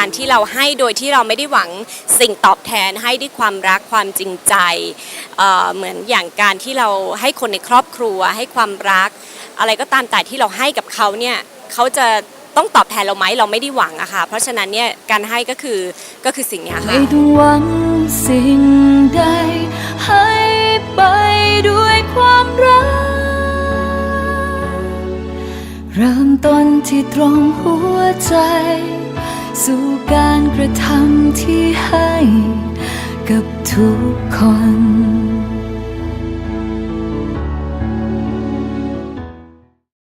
การที่เราให้โดยที่เราไม่ได้หวังสิ่งตอบแทนให้ด้วยความรักความจริงใจเเหมือนอย่างการที่เราให้คนในครอบครัว ให้ความรัก อะไรก็ตามแต่ที่เราให้กับเขาเนี่ยเขาจะต้องตอบแทนเราไหมเราไม่ได้หวังอะค่ะ เพราะฉะนั้นเนี่ยการให้ก็คือก็คือสิ่งนี้ค่ะไม่ต้องหวังสิ่งใดให้ไปด้วยความรัก เริ่มต้นที่ตรงหัวใจ สู่การกระทำที่ให้กับทุกคน